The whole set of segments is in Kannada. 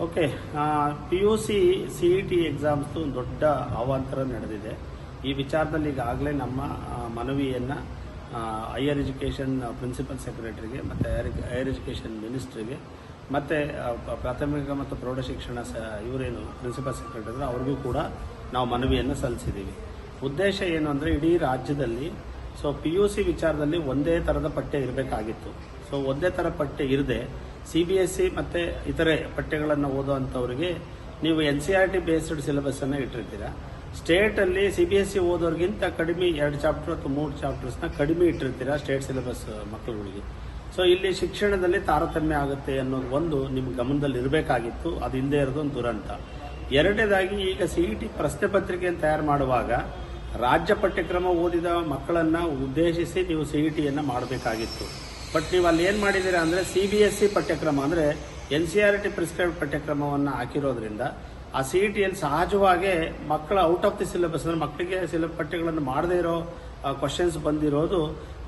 Okay P U C C E T ಎಕ್ಸಾಮ್ಸ್ದು ದೊಡ್ಡ ಅವಾಂತರ ನಡೆದಿದೆ. ಈ ವಿಚಾರದಲ್ಲಿ ಈಗಾಗಲೇ ನಮ್ಮ ಮನವಿಯನ್ನು ಹೈಯರ್ ಎಜುಕೇಷನ್ ಪ್ರಿನ್ಸಿಪಲ್ ಸೆಕ್ರೆಟರಿಗೆ ಮತ್ತು ಹೈಯರ್ ಎಜುಕೇಷನ್ ಮಿನಿಸ್ಟ್ರಿಗೆ ಮತ್ತು ಪ್ರಾಥಮಿಕ ಮತ್ತು ಪ್ರೌಢಶಿಕ್ಷಣ ಸ, ಇವರೇನು ಪ್ರಿನ್ಸಿಪಲ್ ಸೆಕ್ರೆಟರಿ ಅವ್ರಿಗೂ ಕೂಡ ನಾವು ಮನವಿಯನ್ನು ಸಲ್ಲಿಸಿದ್ದೀವಿ ಉದ್ದೇಶ ಏನು ಅಂದರೆ ಇಡೀ ರಾಜ್ಯದಲ್ಲಿ ಸೊ ಪಿ ಯು ಸಿ ವಿಚಾರದಲ್ಲಿ ಒಂದೇ ಥರದ ಪಠ್ಯ ಇರಬೇಕಾಗಿತ್ತು. ಸೊ ಒಂದೇ ಥರ ಪಠ್ಯ ಇರದೆ ಸಿ ಬಿ ಎಸ್ ಸಿ ಮತ್ತು ಇತರೆ ಪಠ್ಯಗಳನ್ನು ಓದುವಂಥವ್ರಿಗೆ ನೀವು N C R T based ಸಿಲೆಬಸ್ಸನ್ನು ಇಟ್ಟಿರ್ತೀರಾ. ಸ್ಟೇಟಲ್ಲಿ ಸಿ ಬಿ ಎಸ್ ಸಿ ಓದೋರಿಗಿಂತ ಕಡಿಮೆ ಎರಡು ಚಾಪ್ಟರ್ ಅಥವಾ ಮೂರು ಚಾಪ್ಟರ್ಸ್ನ ಕಡಿಮೆ ಇಟ್ಟಿರ್ತೀರಾ ಸ್ಟೇಟ್ ಸಿಲೆಬಸ್ ಮಕ್ಕಳುಗಳಿಗೆ ಸೊ ಇಲ್ಲಿ ಶಿಕ್ಷಣದಲ್ಲಿ ತಾರತಮ್ಯ ಆಗುತ್ತೆ ಅನ್ನೋದು ಒಂದು ನಿಮ್ಮ ಗಮನದಲ್ಲಿ ಇರಬೇಕಾಗಿತ್ತು. ಅದು ಹಿಂದೆ ಇರೋದು ಒಂದು ದುರಂತ. ಎರಡನೇದಾಗಿ ಈಗ ಸಿ ಇ ಟಿ ಪ್ರಶ್ನೆ ಪತ್ರಿಕೆಯನ್ನು ತಯಾರು ಮಾಡುವಾಗ ರಾಜ್ಯ ಪಠ್ಯಕ್ರಮ ಓದಿದ ಮಕ್ಕಳನ್ನು ಉದ್ದೇಶಿಸಿ ನೀವು ಸಿ ಇ ಟಿಯನ್ನು ಮಾಡಬೇಕಾಗಿತ್ತು. ಬಟ್ ನೀವು ಅಲ್ಲಿ ಏನು ಮಾಡಿದ್ದೀರಾ ಅಂದರೆ ಸಿ ಬಿ ಎಸ್ ಸಿ ಪಠ್ಯಕ್ರಮ ಅಂದರೆ N C R T prescribe ಪಠ್ಯಕ್ರಮವನ್ನು ಹಾಕಿರೋದ್ರಿಂದ ಆ ಸಿ ಇ ಟಿಯಲ್ಲಿ ಸಹಜವಾಗಿ ಮಕ್ಕಳ ಔಟ್ ಆಫ್ ದಿ ಸಿಲೆಬಸ್ ಅಂದರೆ ಮಕ್ಕಳಿಗೆ ಸಿಲ, ಪಠ್ಯಗಳನ್ನು ಮಾಡದೇ ಇರೋ ಕ್ವಶನ್ಸ್ ಬಂದಿರೋದು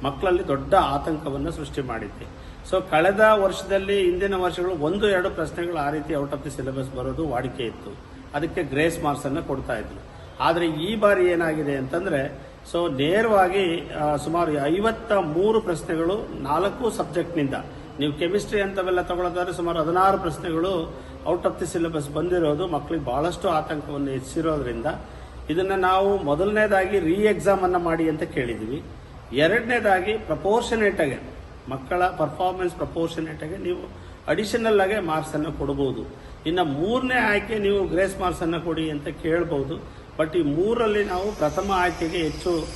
ಮಕ್ಕಳಲ್ಲಿ ದೊಡ್ಡ ಆತಂಕವನ್ನು ಸೃಷ್ಟಿ ಮಾಡಿದೆ ಸೊ ಕಳೆದ ವರ್ಷದಲ್ಲಿ, ಹಿಂದಿನ ವರ್ಷಗಳು ಒಂದು ಎರಡು ಪ್ರಶ್ನೆಗಳು ಆ ರೀತಿ ಔಟ್ ಆಫ್ ದಿ ಸಿಲೆಬಸ್ ಬರೋದು ವಾಡಿಕೆ ಇತ್ತು. ಅದಕ್ಕೆ ಗ್ರೇಸ್ ಮಾರ್ಕ್ಸ್ ಅನ್ನು ಕೊಡ್ತಾ ಇದ್ರು. ಆದರೆ ಈ ಬಾರಿ ಏನಾಗಿದೆ ಅಂತಂದ್ರೆ ಸೊ ನೇರವಾಗಿ ಸುಮಾರು ಐವತ್ತ ಮೂರು ಪ್ರಶ್ನೆಗಳು ನಾಲ್ಕು ಸಬ್ಜೆಕ್ಟ್ನಿಂದ. ನೀವು ಕೆಮಿಸ್ಟ್ರಿ ಅಂತವೆಲ್ಲ ತಗೊಳ್ಳೋದಾದ್ರೆ ಸುಮಾರು ಹದಿನಾರು ಪ್ರಶ್ನೆಗಳು ಔಟ್ ಆಫ್ ದಿ ಸಿಲೆಬಸ್ ಬಂದಿರೋದು ಮಕ್ಕಳಿಗೆ ಬಹಳಷ್ಟು ಆತಂಕವನ್ನು ಹೆಚ್ಚಿರೋದ್ರಿಂದ ಇದನ್ನ ನಾವು ಮೊದಲನೇದಾಗಿ ರೀ ಎಕ್ಸಾಮ್ ಅನ್ನ ಮಾಡಿ ಅಂತ ಕೇಳಿದ್ವಿ. ಎರಡನೇದಾಗಿ ಪ್ರಪೋರ್ಷನೇಟ್ ಆಗಿ, ಮಕ್ಕಳ ಪರ್ಫಾರ್ಮೆನ್ಸ್ ಪ್ರಪೋರ್ಷನೇಟ್ ಆಗಿ ನೀವು ಅಡಿಷನಲ್ ಆಗಿ ಮಾರ್ಕ್ಸ್ ಅನ್ನು ಕೊಡಬಹುದು ಇನ್ನು ಮೂರನೇ ಆಯ್ಕೆ ನೀವು ಗ್ರೇಸ್ ಮಾರ್ಕ್ಸ್ ಅನ್ನು ಕೊಡಿ ಅಂತ ಕೇಳಬಹುದು ಬಟ್ ಈ ಮೂರರಲ್ಲಿ ನಾವು ಪ್ರಥಮ ಆಯ್ಕೆಗೆ ಹೆಚ್ಚು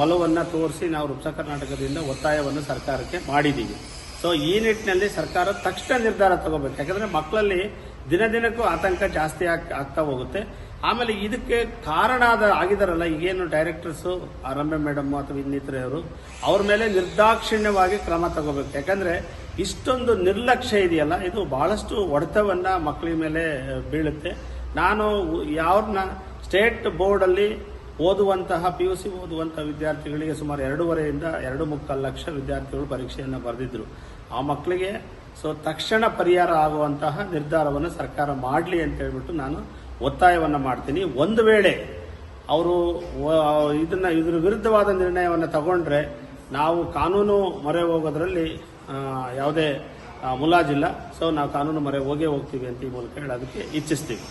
ಒಲವನ್ನು ತೋರಿಸಿ ನಾವು ರುಪ್ಸ ಕರ್ನಾಟಕದಿಂದ ಒತ್ತಾಯವನ್ನು ಸರ್ಕಾರಕ್ಕೆ ಮಾಡಿದ್ದೀವಿ ಸೊ ಈ ನಿಟ್ಟಿನಲ್ಲಿ ಸರ್ಕಾರ ತಕ್ಷಣ ನಿರ್ಧಾರ ತಗೋಬೇಕು. ಯಾಕಂದ್ರೆ ಮಕ್ಕಳಲ್ಲಿ ದಿನ ದಿನಕ್ಕೂ ಆತಂಕ ಜಾಸ್ತಿ ಆಗ್- ಆಗ್ತಾ ಹೋಗುತ್ತೆ. ಆಮೇಲೆ ಇದಕ್ಕೆ ಕಾರಣ ಆದ, ಆಗಿದಾರಲ್ಲ, ಈಗೇನು ಡೈರೆಕ್ಟರ್ಸ್ ರಮ್ಯ ಮೇಡಮ್ ಅಥವಾ ಇನ್ನಿತರೆಯವರು ಅವ್ರ ಮೇಲೆ ನಿರ್ದಾಕ್ಷಿಣ್ಯವಾಗಿ ಕ್ರಮ ತಗೋಬೇಕು. ಯಾಕಂದ್ರೆ ಇಷ್ಟೊಂದು ನಿರ್ಲಕ್ಷ್ಯ ಇದೆಯಲ್ಲ, ಇದು ಬಹಳಷ್ಟು ಒಡೆತವನ್ನು ಮಕ್ಕಳ ಮೇಲೆ ಬೀಳುತ್ತೆ. ನಾನು ಯಾವ್ರನ್ನ ಸ್ಟೇಟ್ ಬೋರ್ಡ್ ಅಲ್ಲಿ ಓದುವಂತಹ ಪಿ ಯು ಸಿ ಓದುವಂತಹ ವಿದ್ಯಾರ್ಥಿಗಳಿಗೆ ಸುಮಾರು ಎರಡೂವರೆಯಿಂದ ಎರಡು ಮುಕ್ಕಾಲು ಲಕ್ಷ ವಿದ್ಯಾರ್ಥಿಗಳು ಪರೀಕ್ಷೆಯನ್ನು ಬರೆದಿದ್ರು. ಆ ಮಕ್ಕಳಿಗೆ ಸೊ ತಕ್ಷಣ ಪರಿಹಾರ ಆಗುವಂತಹ ನಿರ್ಧಾರವನ್ನು ಸರ್ಕಾರ ಮಾಡಲಿ ಅಂತ ಹೇಳ್ಬಿಟ್ಟು ನಾನು ಒತ್ತಾಯವನ್ನು ಮಾಡ್ತೀನಿ. ಒಂದು ವೇಳೆ ಅವರು ಇದನ್ನ, ಇದ್ರ ವಿರುದ್ಧವಾದ ನಿರ್ಣಯವನ್ನು ತಗೊಂಡ್ರೆ ನಾವು ಕಾನೂನು ಮೊರೆ ಹೋಗೋದ್ರಲ್ಲಿ ಯಾವುದೇ ಮುಲಾಜಿಲ್ಲ. ಸೊ ನಾವು ಕಾನೂನು ಮೊರೆ ಹೋಗೇ ಹೋಗ್ತೀವಿ ಅಂತ ಈ ಮೂಲಕ ಹೇಳೋದಕ್ಕೆ ಇಚ್ಛಿಸ್ತೀವಿ.